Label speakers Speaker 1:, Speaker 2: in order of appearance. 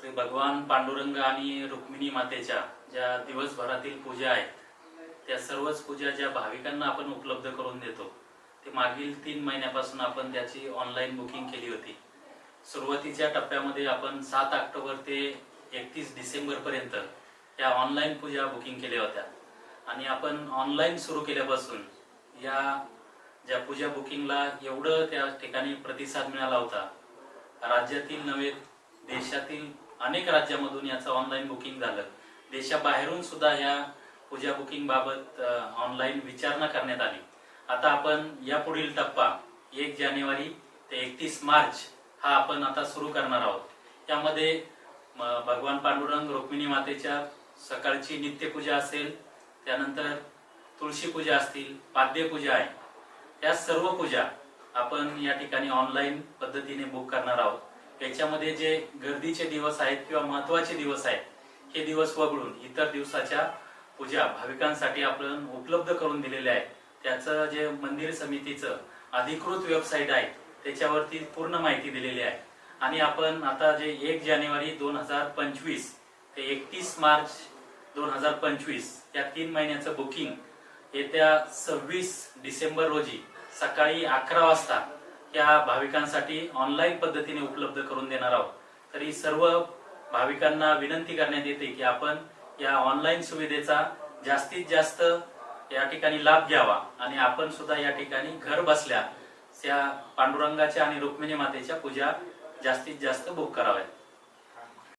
Speaker 1: श्री भगवान पांडुरंग आणि रुक्मिणी मातेच्या ज्या दिवसभरातील पूजा आहेत त्या सर्वच पूजा ज्या भाविकांना आपण उपलब्ध करून देतो ते मागील तीन महिन्यापासून आपण त्याची ऑनलाईन बुकिंग केली होती. सुरुवातीच्या टप्प्यामध्ये आपण सात ऑक्टोबर ते एकतीस डिसेंबरपर्यंत या ऑनलाईन पूजा बुकिंग केल्या होत्या. आणि आपण ऑनलाईन सुरू केल्यापासून या ज्या पूजा बुकिंगला एवढं त्या ठिकाणी प्रतिसाद मिळाला होता. राज्यातील नव्हे देशातील अनेक राज्यामधून याचं ऑनलाईन बुकिंग झालं. देशाबाहेरून सुद्धा या पूजा बुकिंग बाबत ऑनलाईन विचारणा करण्यात आली. आता आपण यापुढील टप्पा एक जानेवारी ते एकतीस मार्च हा आपण आता सुरू करणार आहोत. यामध्ये भगवान पांडुरंग रुक्मिणी मातेच्या सकाळची नित्यपूजा असेल त्यानंतर तुळशी पूजा असतील पाद्यपूजा आहे. या सर्व पूजा आपण या ठिकाणी ऑनलाईन पद्धतीने बुक करणार आहोत. याच्यामध्ये जे गर्दीचे दिवस आहेत किंवा महत्त्वाचे दिवस आहेत हे दिवस वगळून इतर दिवसाच्या पूजा भाविकांसाठी आपण उपलब्ध करून दिलेले आहे. त्याचं जे मंदिर समितीचं अधिकृत वेबसाईट आहे त्याच्यावरती पूर्ण माहिती दिलेली आहे. आणि आपण आता जे एक जानेवारी दोन हजार पंचवीस ते एकतीस मार्च दोन हजार पंचवीस या तीन महिन्याचं बुकिंग येत्या सव्वीस डिसेंबर रोजी सकाळी अकरा वाजता या भाविकांसाठी ऑनलाईन पद्धतीने उपलब्ध करून देणार आहोत. तरी सर्व भाविकांना विनंती करण्यात येते की आपण या ऑनलाईन सुविधेचा जास्तीत जास्त या ठिकाणी लाभ घ्यावा आणि आपण सुद्धा या ठिकाणी घर बसल्या त्या पांडुरंगाच्या आणि रुक्मिणी मातेच्या पूजा जास्तीत जास्त बुक कराव्यात.